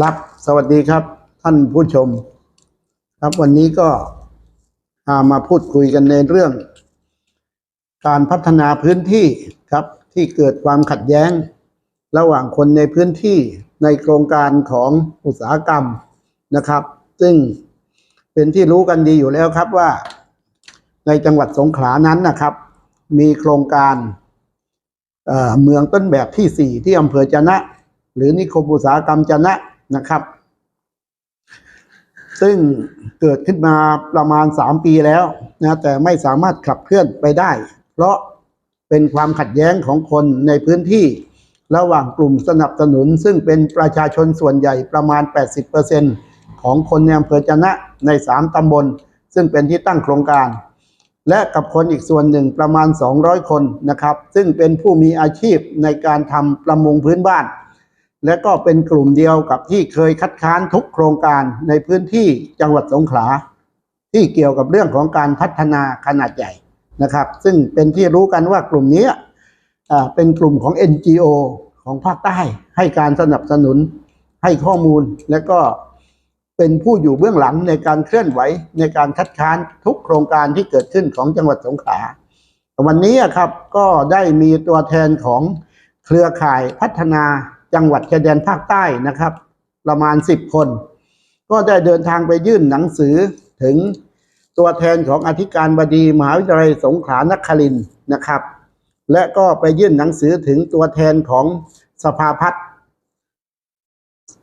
ครับ สวัสดีครับ ท่านผู้ชม ครับวันนี้ก็ามาพูดคุยกันในเรื่อง การพัฒนาพื้นที่ครับ ที่เกิดความขัดแย้ง ระหว่างคนในพื้นที่ในโครงการของอุตสาหกรรมนะครับ ซึ่งเป็นที่รู้กันดีอยู่แล้วครับว่า ในจังหวัดสงขลานั้นนะครับ มีโครงการเเมืองต้นแบบที่สี่ที่อำเภอจะนะหรือนิคมอุตสาหกรรมจะนะ นะครับ ซึ่งเกิดขึ้นมาประมาณสามปีแล้วนะแต่ไม่สามารถขับเคลื่อนไปได้ เพราะเป็นความขัดแย้งของคนในพื้นที่ระหว่างกลุ่มสนับสนุน ซึ่งเป็นประชาชนส่วนใหญ่ประมาณ 80%ของคนในอำเภอจนะใน 3 ตำบล ซึ่งเป็นที่ตั้งโครงการ และกับคนอีกส่วนหนึ่งประมาณ 200 คนนะครับ ซึ่งเป็นผู้มีอาชีพในการทำประมงพื้นบ้าน และก็เป็นกลุ่มเดียวกับที่เคยคัดค้านทุกโครงการในพื้นที่จังหวัดสงขลา ที่เกี่ยวกับเรื่องของการพัฒนาขนาดใหญ่นะครับ ซึ่งเป็นที่รู้กันว่ากลุ่มนี้เป็นกลุ่มของ NGO ของภาคใต้ให้การสนับสนุนให้ข้อมูล และก็เป็นผู้อยู่เบื้องหลังในการเคลื่อนไหวในการคัดค้านทุกโครงการที่เกิดขึ้นของจังหวัดสงขลาวันนี้ครับก็ได้มีตัวแทนของเครือข่ายพัฒนา จังหวัดชายแดนภาคใต้นะครับ ประมาณ10คน ก็ได้เดินทางไปยื่นหนังสือถึงตัวแทนของอธิการบดีมหาวิทยาลัยสงขลานครินนะครับ และก็ไปยื่นหนังสือถึงตัวแทนของสภาพัฒน์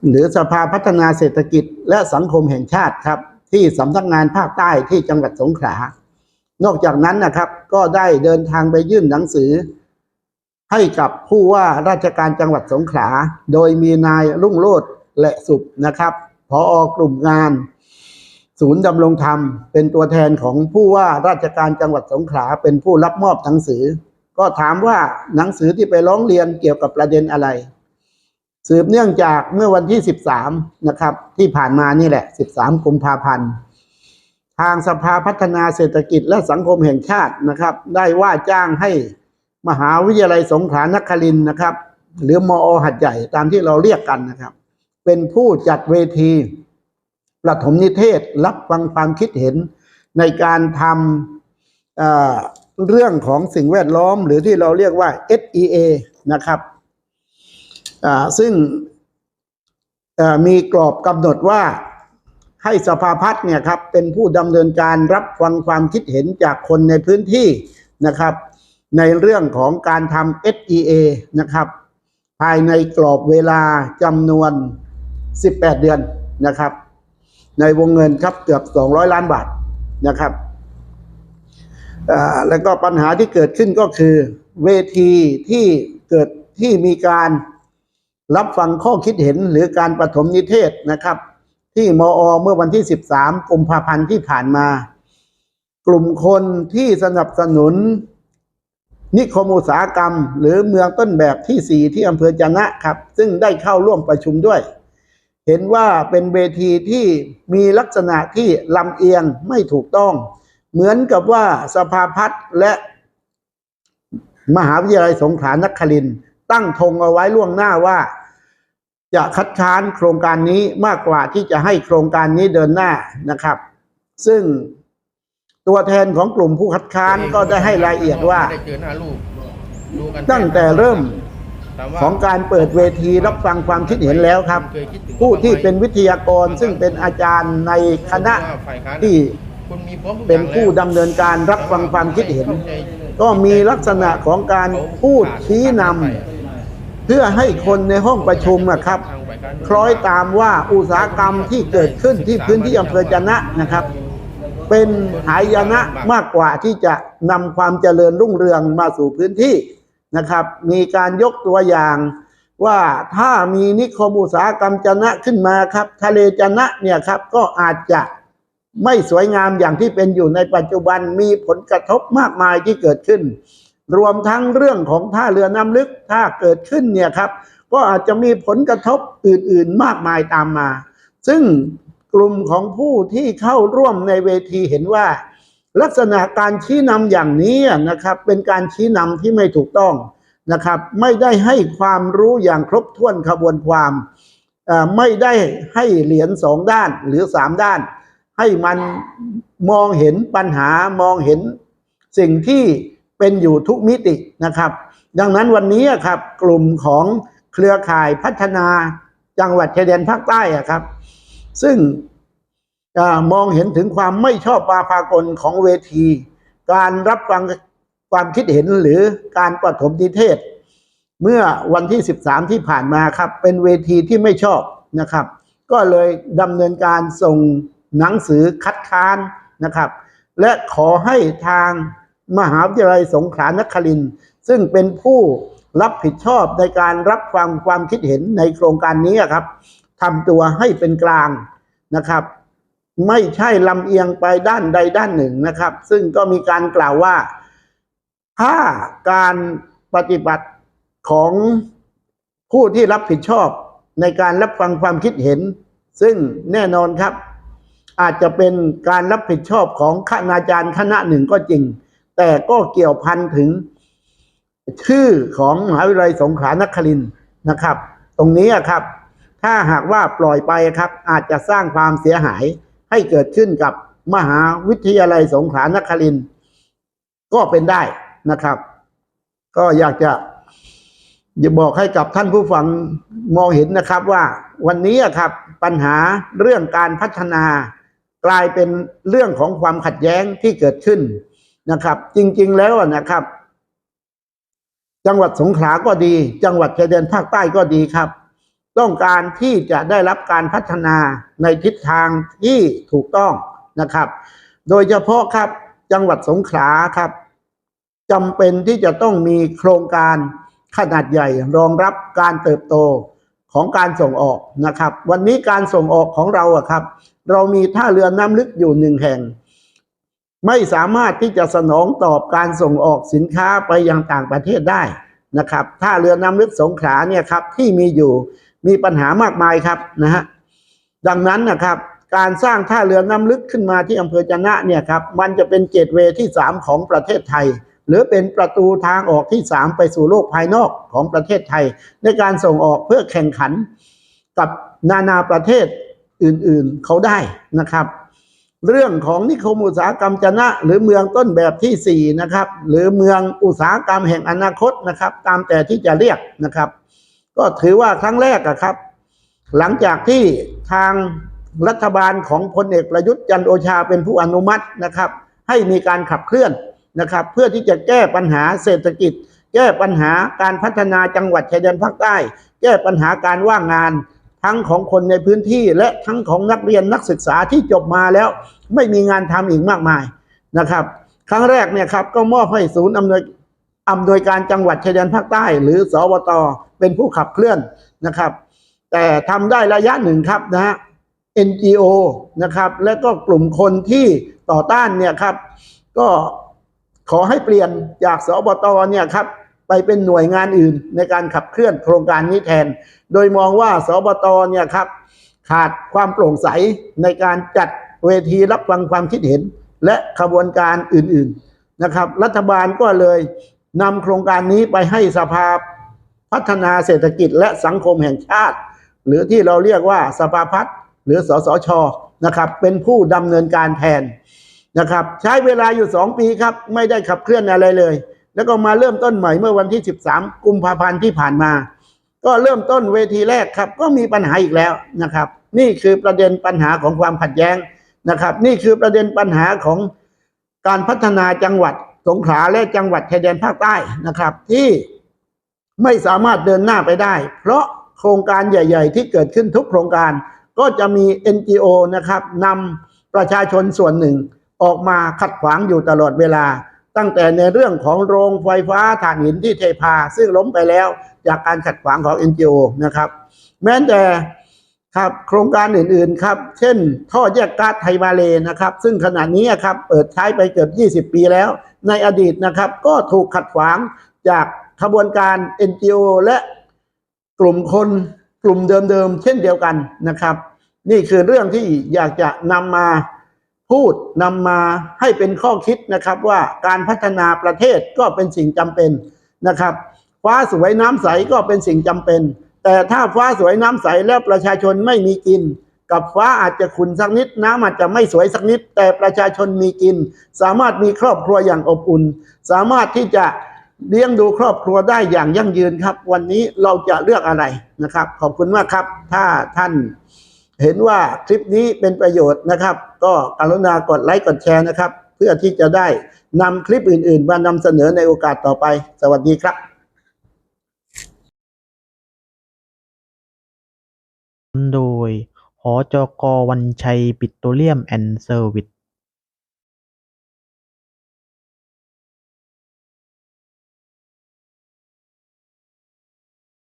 หรือสภาพัฒนาเศรษฐกิจและสังคมแห่งชาติครับ ที่สำนักงานภาคใต้ที่จังหวัดสงขลานอกจากนั้นนะครับก็ได้เดินทางไปยื่นหนังสือ ให้กับผู้ว่าราชการจังหวัดสงขลา โดยมีนายรุ่งโรจน์และสุขนะครับพออกลุ่มงาน ศูนย์ดำรงธรรม เป็นตัวแทนของผู้ว่าราชการจังหวัดสงขลาเป็นผู้รับมอบหนังสือ ก็ถามว่าหนังสือที่ไปร้องเรียนเกี่ยวกับประเด็นอะไร สืบเนื่องจากเมื่อวันที่ 13 นะครับ ที่ผ่านมานี่แหละ 13กุมภาพันธ์ทางสภาพัฒนาเศรษฐกิจและสังคมแห่งชาตินะครับ ได้ว่าจ้างให้ มหาวิทยาลัยสงขลานครินนะครับ หรือมอหัดใหญ่ตามที่เราเรียกกันนะครับ เป็นผู้จัดเวทีประถมนิเทศรับฟังความคิดเห็นในการทำเเรื่องของสิ่งแวดล้อม หรือที่เราเรียกว่า SEA นะครับซึ่งมีกรอบกำหนดว่าให้สภาพัฒน์เนี่ยครับเป็นผู้ดำเนินการรับฟังความคิดเห็นจากคนในพื้นที่นะครับ ในเรื่องของการทำ SEA นะครับ ภายในกรอบเวลาจำนวน 18 เดือนนะครับ ในวงเงินครับเกือบ 200 ล้านบาทนะครับแล้วก็ปัญหาที่เกิดขึ้นก็คือเวทีที่เกิดที่มีการรับฟังข้อคิดเห็นหรือการประถมนิเทศนะครับ ที่มอเมื่อวันที่ 13กุมภาพันธ์ที่ผ่านมา กลุ่มคนที่สนับสนุน นิคมอุตสาหกรรม หรือเมืองต้นแบบที่ 4 ที่อำเภอจนะครับ ซึ่งได้เข้าร่วมประชุมด้วย เห็นว่าเป็นเวทีที่มีลักษณะที่ลำเอียงไม่ถูกต้อง เหมือนกับว่าสภาพัฒน์และมหาวิทยาลัยสงขลานครินตั้งธงเอาไว้ล่วงหน้าว่า จะคัดค้านโครงการนี้มากกว่าที่จะให้โครงการนี้เดินหน้านะครับ ซึ่ง ตัวแทนของกลุ่มผู้คัดค้านก็ได้ให้รายละเอียดว่าไม่ได้เจอหน้าลูกดูกันตั้งแต่เริ่มถามว่าของการเปิดเวทีรับฟังความคิดเห็นแล้วครับเคยคิดถึงผู้ที่เป็นวิทยากรซึ่งเป็นอาจารย์ในคณะว่าฝ่ายค้านที่คุณมีพร้อมทุกเป็นอย่างผู้แล้วดำเนินการรับฟังความคิดเห็นข้าใจก็มีลักษณะของการพูดชี้นำเพื่อให้คนในห้องประชุมอะครับทางฝ่ายค้านคล้อยตามว่าอุตสาหกรรมที่เกิดขึ้นที่พื้นที่อำเภอจะนะนะครับ เป็นหายนะมากกว่าที่จะนำความเจริญรุ่งเรืองมาสู่พื้นที่นะครับ มีการยกตัวอย่างว่าถ้ามีนิคมอุตสาหกรรมจะนะขึ้นมาครับ ทะเลจะนะเนี่ยครับก็อาจจะไม่สวยงามอย่างที่เป็นอยู่ในปัจจุบันมีผลกระทบมากมายที่เกิดขึ้น รวมทั้งเรื่องของท่าเรือน้ำลึกถ้าเกิดขึ้นเนี่ยครับ ก็อาจจะมีผลกระทบอื่น ๆ มากมายตามมา ซึ่ง กลุ่มของผู้ที่เข้าร่วมในเวทีเห็นว่า ลักษณะการชี้นำอย่างนี้นะครับ เป็นการชี้นำที่ไม่ถูกต้องนะครับ ไม่ได้ให้ความรู้อย่างครบถ้วนขบวนความไม่ได้ให้เหรียญสองด้านหรือสามด้าน ให้มันมองเห็นปัญหามองเห็นสิ่งที่เป็นอยู่ทุกมิตินะครับ ดังนั้นวันนี้อะครับกลุ่มของเครือข่ายพัฒนาจังหวัดชายแดนภาคใต้อะครับ ซึ่งอมองเห็นถึงความไม่ชอบปาพากลของเวที การรับฟังความคิดเห็นหรือการประถมนิเทศ เมื่อวันที่ 13 ที่ผ่านมาครับ เป็นเวทีที่ไม่ชอบนะครับ ก็เลยดำเนินการส่งหนังสือคัดค้านนะครับ และขอให้ทางมหาวิทยาลัยสงขลานครินซึ่งเป็นผู้รับผิดชอบในการรับฟังความคิดเห็นในโครงการนี้ครับ ทำตัวให้เป็นกลางนะครับ ไม่ใช่ลำเอียงไปด้านใดด้านหนึ่งนะครับ ซึ่งก็มีการกล่าวว่า ถ้าการปฏิบัติของผู้ที่รับผิดชอบในการรับฟังความคิดเห็น ซึ่งแน่นอนครับ อาจจะเป็นการรับผิดชอบของคณาจารย์คณะหนึ่งก็จริง แต่ก็เกี่ยวพันถึง ชื่อของมหาวิทยาลัยสงขลานครินนะครับ ตรงนี้ครับ ถ้าหากว่าปล่อยไปครับ อาจจะสร้างความเสียหายให้เกิดขึ้นกับมหาวิทยาลัยสงขลานครินก็เป็นได้นะครับ ก็อยากจะจะบอกให้กับท่านผู้ฟังมองเห็นนะครับว่าวันนี้ครับปัญหาเรื่องการพัฒนากลายเป็นเรื่องของความขัดแย้งที่เกิดขึ้นนะครับ จริง ๆ แล้วนะครับ จังหวัดสงขลาก็ดี จังหวัดชายแดนภาคใต้ก็ดีครับ ต้องการที่จะได้รับการพัฒนาในทิศทางที่ถูกต้องนะครับ โดยเฉพาะครับจังหวัดสงขลาครับจำเป็นที่จะต้องมีโครงการขนาดใหญ่รองรับการเติบโตของการส่งออกนะครับ วันนี้การส่งออกของเราอะครับ เรามีท่าเรือน้ำลึกอยู่หนึ่งแห่ง ไม่สามารถที่จะสนองตอบการส่งออกสินค้าไปยังต่างประเทศได้นะครับท่าเรือน้ำลึกสงขลาเนี่ยครับที่มีอยู่ มีปัญหามากมายครับนะฮะดังนั้นนะครับ การสร้างท่าเรือน้ำลึกขึ้นมาที่อำเภอจะนะเนี่ยครับมันจะเป็นเกตเวย์ที่ 3 ของประเทศไทย หรือเป็นประตูทางออกที่ 3 ไปสู่โลกภายนอกของประเทศไทย ในการส่งออกเพื่อแข่งขันกับนานาประเทศอื่นๆเขาได้นะครับ เรื่องของนิคมอุตสาหกรรมจนะ หรือเมืองต้นแบบที่4นะครับหรือเมืองอุตสาหกรรมแห่งอนาคตนะครับ ตามแต่ที่จะเรียกนะครับ ก็ถือว่าครั้งแรกอะครับ หลังจากที่ทางรัฐบาลของพลเอกประยุทธ์จันโอชาเป็นผู้อนุมัตินะครับ ให้มีการขับเคลื่อนนะครับ เพื่อที่จะแก้ปัญหาเศรษฐกิจ แก้ปัญหาการพัฒนาจังหวัดชายแดนภาคใต้ แก้ปัญหาการว่างงาน ทั้งของคนในพื้นที่และทั้งของนักเรียนนักศึกษาที่จบมาแล้ว ไม่มีงานทำอีกมากมายนะครับ ครั้งแรกเนี่ยครับก็มอบให้ศูนย์อำนวย อำนวยการจังหวัดชายแดนภาคใต้ หรือสวตเป็นผู้ขับเคลื่อนนะครับ แต่ทำได้ระยะหนึ่งครับนะฮะ NGO นะครับและก็กลุ่มคนที่ต่อต้านเนี่ยครับ ก็ขอให้เปลี่ยนจากสบตเนี่ยครับไปเป็นหน่วยงานอื่นในการขับเคลื่อนโครงการนี้แทน โดยมองว่าสบตเนี่ยครับขาดความโปร่งใสในการจัดเวทีรับฟังความคิดเห็น และขบวนการอื่นๆนะครับ รัฐบาลก็เลย นำโครงการนี้ไปให้สภาพัฒนาเศรษฐกิจและสังคมแห่งชาติ หรือที่เราเรียกว่าสภาพัฒน์หรือสสชนะครับ เป็นผู้ดำเนินการแทนนะครับ ใช้เวลาอยู่ 2 ปีครับ ไม่ได้ขับเคลื่อนอะไรเลย แล้วก็มาเริ่มต้นใหม่เมื่อวันที่ 13 กุมภาพันธ์ที่ผ่านมา ก็เริ่มต้นเวทีแรกครับ ก็มีปัญหาอีกแล้วนะครับ นี่คือประเด็นปัญหาของความขัดแย้งนะครับ นี่คือประเด็นปัญหาของการพัฒนาจังหวัด สงขลาและจังหวัดชายแดนภาคใต้นะครับ ที่ไม่สามารถเดินหน้าไปได้ เพราะโครงการใหญ่ ๆ ที่เกิดขึ้นทุกโครงการ ก็จะมี NGO นะครับนำประชาชนส่วนหนึ่งออกมาขัดขวางอยู่ตลอดเวลา ตั้งแต่ในเรื่องของโรงไฟฟ้าถ่านหินที่เทพา ซึ่งล้มไปแล้วจากการขัดขวางของ NGO นะครับ แม้แต่ ครับโครงการอื่นๆครับ เช่น ท่อแยกก๊าซไทยมาเลนะครับ ซึ่งขณะนี้ครับเปิดใช้ไปเกือบ 20 ปีแล้ว ในอดีตนะครับ ก็ถูกขัดขวางจากขบวนการ NGO และกลุ่มคนกลุ่มเดิมๆ เช่นเดียวกันนะครับ นี่คือเรื่องที่อยากจะนำมาพูดนำมาให้เป็นข้อคิดนะครับว่าการพัฒนาประเทศก็เป็นสิ่งจำเป็นนะครับ ฟ้าสวยน้ำใสก็เป็นสิ่งจำเป็น แต่ถ้าฟ้าสวยน้ำใสแล้วประชาชนไม่มีกิน กับฟ้าอาจจะขุ่นสักนิด น้ำอาจจะไม่สวยสักนิด แต่ประชาชนมีกิน สามารถมีครอบครัวอย่างอบอุ่น สามารถที่จะเลี้ยงดูครอบครัวได้อย่างยั่งยืนครับ วันนี้เราจะเลือกอะไรนะครับ ขอบคุณมากครับ ถ้าท่านเห็นว่าคลิปนี้เป็นประโยชน์นะครับ ก็กรุณากดไลค์กดแชร์นะครับ เพื่อที่จะได้นำคลิปอื่น ๆ มานำเสนอในโอกาสต่อไป สวัสดีครับ โดย หจก วันชัย ปิโตรเลียม แอนด์ เซอร์วิส